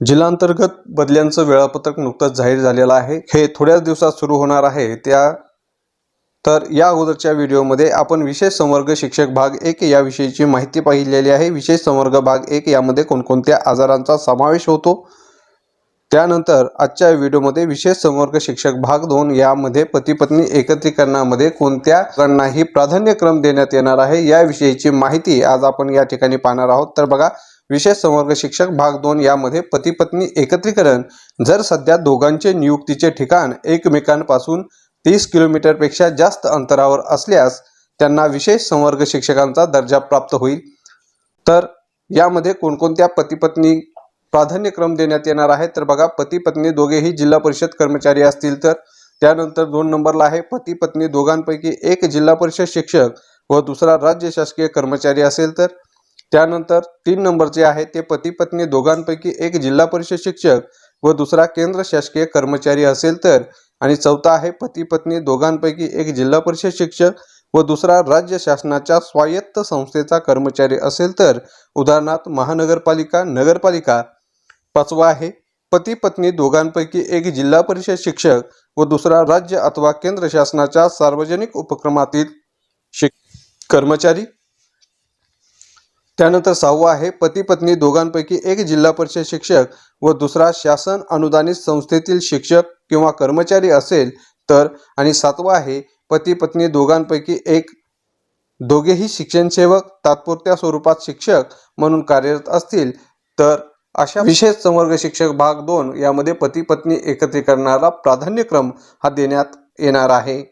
जिल्हांतर्गत बदल्यांचं वेळापत्रक नुकतंच जाहीर झालेलं आहे. हे थोड्याच दिवसात सुरू होणार आहे. त्या तर या अगोदरच्या व्हिडिओमध्ये आपण विशेष संवर्ग शिक्षक भाग एक याविषयीची माहिती पाहिलेली आहे. विशेष संवर्ग भाग एक यामध्ये कोणकोणत्या आजारांचा समावेश होतो? त्यानंतर आजच्या व्हिडिओमध्ये विशेष संवर्ग शिक्षक भाग दोन यामध्ये पती पत्नी एकत्रीकरणामध्ये कोणत्या गणांनाही प्राधान्यक्रम देण्यात येणार आहे याविषयीची माहिती आज आपण या ठिकाणी पाहणार आहोत. तर बघा विशेष संवर्ग शिक्षक भाग दोन यामध्ये पती पत्नी एकत्रीकरण. जर सध्या दोघांचे नियुक्तीचे ठिकाण एकमेकांपासून तीस किलोमीटरपेक्षा जास्त अंतरावर असल्यास त्यांना विशेष संवर्ग शिक्षकांचा दर्जा प्राप्त होईल. तर यामध्ये कोणकोणत्या पती पत्नी प्राधान्यक्रम देण्यात येणार आहे तर बघा पती पत्नी दोघेही जिल्हा परिषद कर्मचारी असतील तर. त्यानंतर दोन नंबरला आहे पती पत्नी दोघांपैकी एक जिल्हा परिषद शिक्षक व दुसरा राज्य शासकीय कर्मचारी असेल तर. त्यानंतर तीन नंबरचे आहे ते पती पत्नी दोघांपैकी एक जिल्हा परिषद शिक्षक व दुसरा केंद्र शासकीय कर्मचारी असेल तर. आणि चौथा आहे पती पत्नी दोघांपैकी एक जिल्हा परिषद शिक्षक व दुसरा राज्य शासनाच्या स्वायत्त संस्थेचा कर्मचारी असेल तर. उदाहरणार्थ महानगरपालिका नगरपालिका. पाचवा आहे पती पत्नी दोघांपैकी एक जिल्हा परिषद शिक्षक व दुसरा राज्य अथवा केंद्र शासनाच्या सार्वजनिक उपक्रमातील शिक कर्मचारी. त्यानंतर सहावा आहे पती पत्नी दोघांपैकी एक जिल्हा परिषद शिक्षक व दुसरा शासन अनुदानित संस्थेतील शिक्षक किंवा कर्मचारी असेल तर आणि सातवा आहे पती पत्नी दोघांपैकी एक दोघेही शिक्षणसेवक तात्पुरत्या स्वरूपात शिक्षक म्हणून कार्यरत असतील तर अशा विशेष संवर्ग शिक्षक भाग दोन यामध्ये पती पत्नी एकत्रीकरणाला प्राधान्यक्रम हा देण्यात येणार आहे.